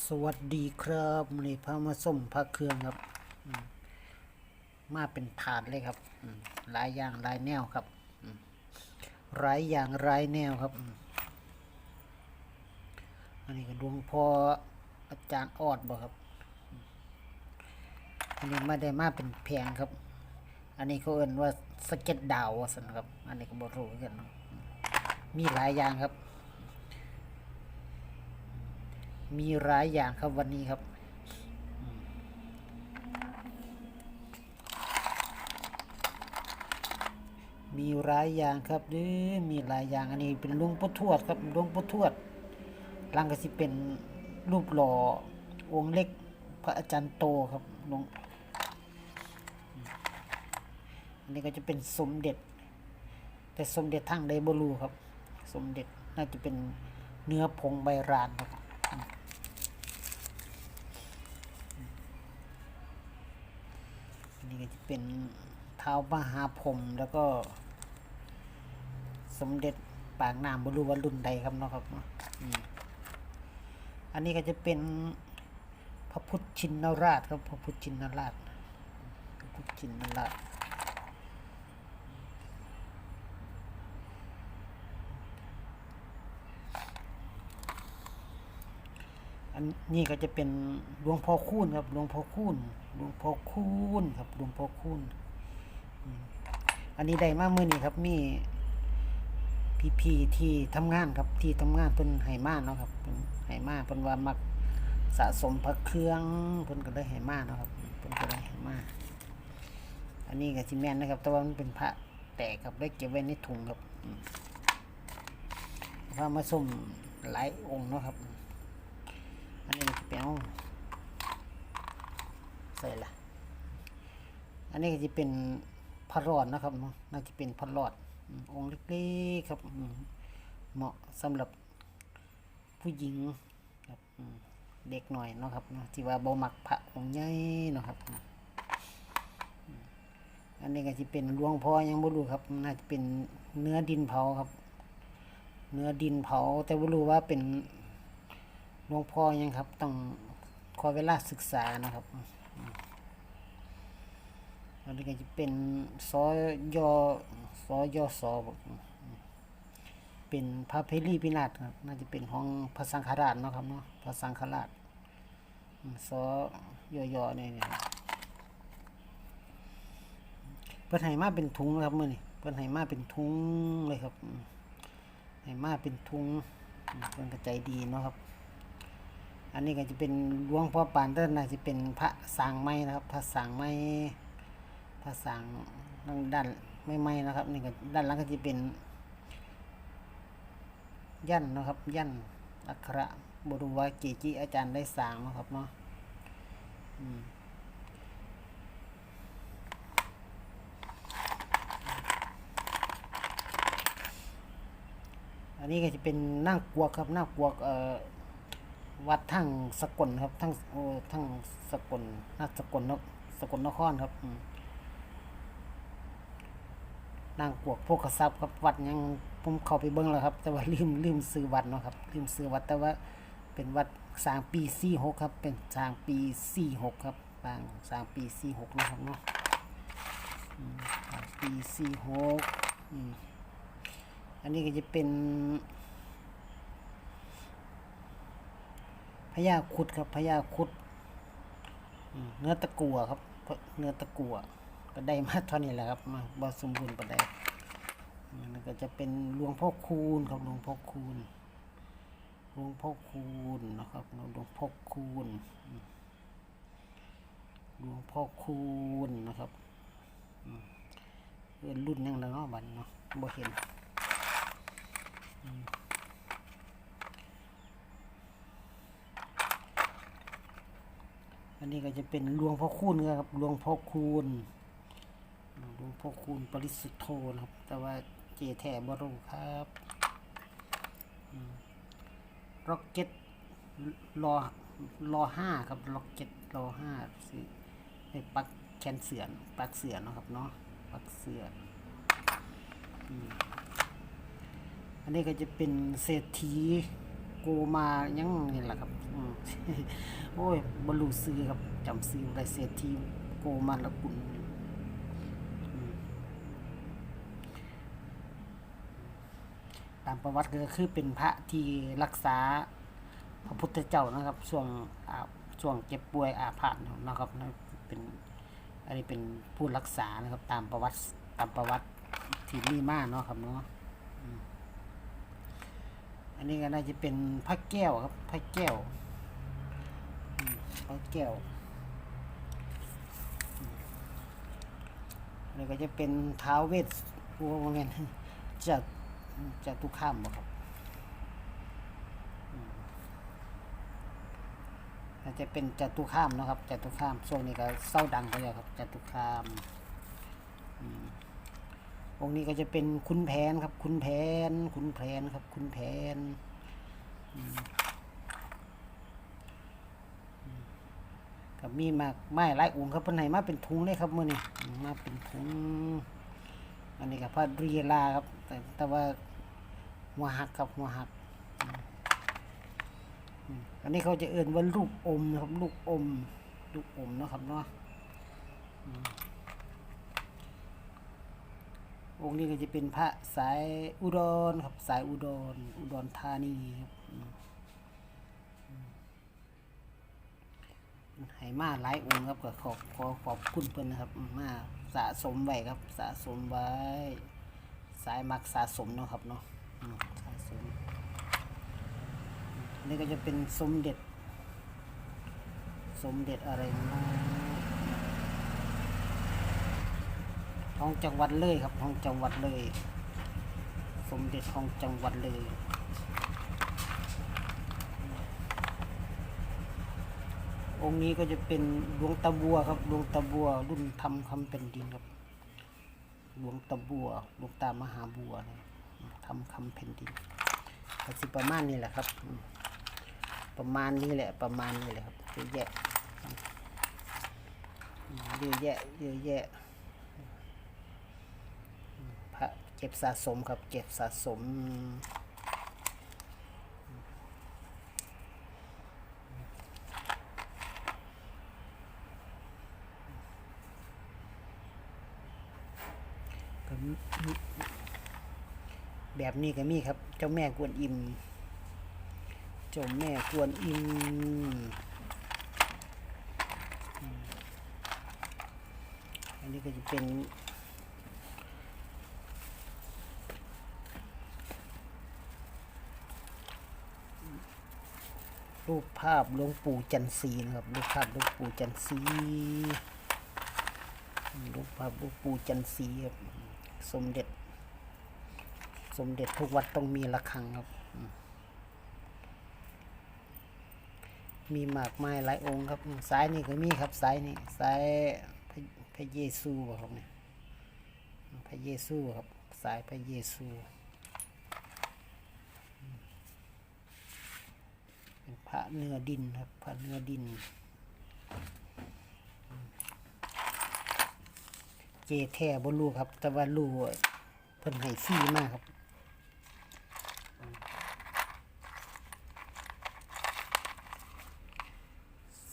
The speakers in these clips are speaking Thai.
สวัสดีครับนนี้พามาส้มพระเครื่องครับ มาเป็นถาดเลยครับหลายอย่างหลายแนวครับหลายอย่างหลายแนวครับ อันนี้ก็ดวงพ่ออาจารย์ออดบ่ครับ อันนี้มาได้มาเป็นแพงครับ อันนี้เขาเอ่นว่าสเก็ตดาวสันครับ อันนี้ก็บ่รู้คือกันมมีหลายอย่างครับ มีหลายอย่างครับวันนี้ครับ มีหลายอย่างครับเด้อมีหลายอย่างอันนี้เป็นลวงพ่ทวดครับลวงพ่ทวดลังก็สิเป็นรูปหล่อองค์เล็กพระอาจารย์โตครับลวงอันนี้ก็จะเป็นสมเด็จ แต่สมเด็จทั้งไดบรูครับ สมเด็จน่าจะเป็นเนื้อผงใบรานครับ อันนี้ก็จะ เป็นเท้ามหาพรมแล้วก็ สมเด็จปางน้ำบรูวรุ่นใดครับเนาะครับอันนี้ก็จะเป็นพระพุทธชินราชครับพระพุทธชินราชพระพุทธชินราชอันนี้ก็จะเป็นหลวงพ่อคูณครับหลวงพ่อคูณ หลวงพ่อคูณครับหลวงพ่อคูณอืมอันนี้ได้มากมือนี้ครับมีพี่พี่ที่ทำงานครับที่ทำงานเพิ่นให้มาเนาะครับเพิ่นให้มาเพิ่นว่ามักสะสมพระเครื่องเพิ่นก็เลยให้มาเนาะครับเพิ่นก็เลยให้มาอันนี้ก็สิแมนนะครับ แต่ว่ามันเป็นพระแตกครับได้เก็บไว้ในถุงครับพระมาส้มหลายองค์เนาะครับ อันนี้เป็นอา ใส่ละอันนี้ก็จะเป็นพระรอดนะครับเนาะน่าจะเป็นพระรอดองค์เล็กๆครับเหมาะสำหรับผู้หญิงครับเด็กหน่อยนะครับเนาะที่ว่าบ่มักพระองค์ใหญ่นะครับ อันนี้ก็จะเป็นหลวงพ่อยังบ่รู้ครับ น่าจะเป็นเนื้อดินเผาครับ เนื้อดินเผา แต่บ่รู้ว่าเป็นหลวงพ่อยังครับ ต้องขอเวลาศึกษานะครับ อันนี้ก็จะเป็นสอยอสอยอสอบอกอืมเป็นพระเพรีพินาศครับ น่าจะเป็นของพระสังฆราชเนาะครับเนาะพระสังฆราชอืมสอยอๆเนี่ยเนี่ยเพิ่นให้มาเป็นถุงนะครับมื้อนี้เพิ่นให้มาเป็นถุงเลยครับอืมให้มาเป็นถุงเพิ่นก็ใจดีเนาะครับ อันนี้ก็จะเป็นหลวงพ่อปานเด้านน่าจะเป็นพระสางไม้นะครับ พระสางไม้ พระสางด้านด้านไม่ไม้นะครับนี่ก็ด้านหลังก็จะเป็น ยันนะครับ ยันอักขระบรูว่าเกจิอาจารย์ได้สร้างนะครับเนาะอันนี้ก็จะเป็นนั่งกวกครับนั่งกวกเอ่อวัดทั้งสกลครับทั้งโอ้ทั้งสกลนักสกลนกสกลนครครับอืม นางกวกโพกทรัพย์ครับวัดยังผมเข้าไปเบิ่งแล้วครับ แต่ว่าลืมลืมซื้อวัดเนาะครับลืมซื้อวัดแต่ว่าเป็นวัดสร้างปีสี่หกครับ เป็นสร้างปีสี่หกครับสร้างสร้างปีสี่หกนะครับเนาะปีสี่หกอันนี้ก็จะเป็นพญาคุดครับพญาคุดเนื้อตะกัวครับเนื้อตะกัว ก็ได้มาเท่านี้แหละครับมาบอสมบูรณ์ปานใดอืมแล้วก็จะเป็นหลวงพ่อคูณครับหลวงพ่อคูณหลวงพ่อคูณนะครับหลวงพ่อคูณหลวงพ่อคูณนะครับเอิ้นรุ่นยังแล้วเนาะบันเนาะบ่เห็นอันนี้ก็จะเป็นหลวงพ่อคูณครับหลวงพ่อคูณ พ่อคูณปริสุทธโธนะครับ แต่ว่าเจแทบรูครับร็อกเก็ตรอรอห้าครับร็อกเก็ตรอห้าสิให้ปักแขนเสือนปักเสือเนะครับเนาะปักเสืออันนี้ก็จะเป็นเศรษฐีโกมายังนี่แหละครับโอ้ยบรรลุซื้อครับจำซื้อได้เศรษฐีโกมาละกุลามประวัติก็คือเป็นพระที่รักษาพระพุทธเจ้านะครับช่วงช่วงเจ็บป่วยอาพาธนะครับนะเป็นอันนี้เป็นผู้รักษานะครับตามประวัติตามประวัติที่มีมากเนาะครับเนาะอันนี้ก็น่าจะเป็นพระแก้วครับพระแก้วพระแก้วอืมอันนี้ก็จะเป็นท้าวเวสผู้ว่าไงนจะ จะทุกข้ามบ่ครับอาจจะเป็นจตุข้ามนะครับจตุข้ามช่วงนี้ก็เศร้าดังไปแล้วครับจตุข้ามองค์นี้ก็จะเป็นคุณแผนครับ คุณแผน คุณแผนครับ คุณแผนกับมีมากไม้หลายองค์ครับเพิ่นให้มาเป็นถุงเลยครับมื้อนี้มาเป็นถุง อันนี้ก็พระรีลาครับ แต่แต่ว่าหัวหักครับหัวหัก อันนี้เขาจะเอื่นว่าลูกอมนะครับ ลูกอม ลูกอมนะครับเนาะองค์นี้ก็จะเป็นพระสายอุดรครับ สายอุดร อุดรธานีครับให้มาหลายองค์ครับก็ขอขอขอบคุณเพิ่นนะครับมมา สะสมไว้ครับ สะสมไว้ สายมักสะสมเนาะครับเนาะสะสมนี่ก็จะเป็นสมเด็จ สมเด็จอะไรนะของจังหวัดเลยครับของจังหวัดเลย สมเด็จของจังหวัดเลย องค์นี้ก็จะเป็นหลวงตาบัวครับหลวงตาบัวรุ่นทำคำเป็นดินครับหลวงตาบัวหลวงตามหาบัวนะทำคำแผ่นดินก็สิประมาณนี้แหละครับ ประมาณนี้แหละ ประมาณนี้แหละครับเยอะแยะเยอะแยะเยอะแยะพระเก็บสะสมครับ เก็บสะสม แบบนี้ก็มีครับ เจ้าแม่กวนอิม เจ้าแม่กวนอิมอันนี้ก็จะเป็นรูปภาพหลวงปู่จันทรีนะครับรูปภาพหลวงปู่จันทรีรูปภาพหลวงปู่จันทรีครับ สมเด็จ สมเด็จทุกวัดต้องมีระฆังครับ มีหมากไม้หลายองค์ครับอืมซ้ายนี่ก็มีครับซ้ายนี่ซ้ายพระพระเยซูครับเนี่ยพระเยซูครับซ้ายพระเยซูเป็นพระเนื้อดินครับพระเนื้อดิน แท้บ่รู้ครับ แต่ว่ารู้ว่เพิ่นให้ฟรีมากครับ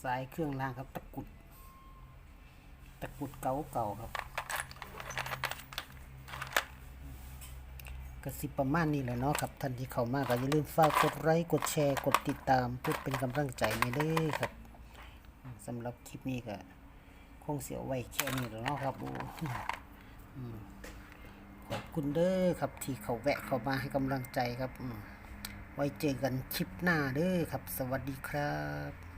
สายเครื่องรางครับ ตะกุด ตะกุดเก่าเก่าๆครับกระสิบประมาณนี้แหละเนาะครับท่านที่เข้ามาก็อย่าลืมฝากกดไลค์กดแชร์กดติดตามเพื่อเป็นกำลังใจในเด้ครับสำหรับคลิปนี้ก็ งเสียวไว้แค่นี้แหล้วเนาะครับบูขอบคุณเด้อครับที่เขาแวะเข้ามาให้กำลังใจครับไว้เจอกันคลิปหน้าเด้อครับ สวัสดีครับ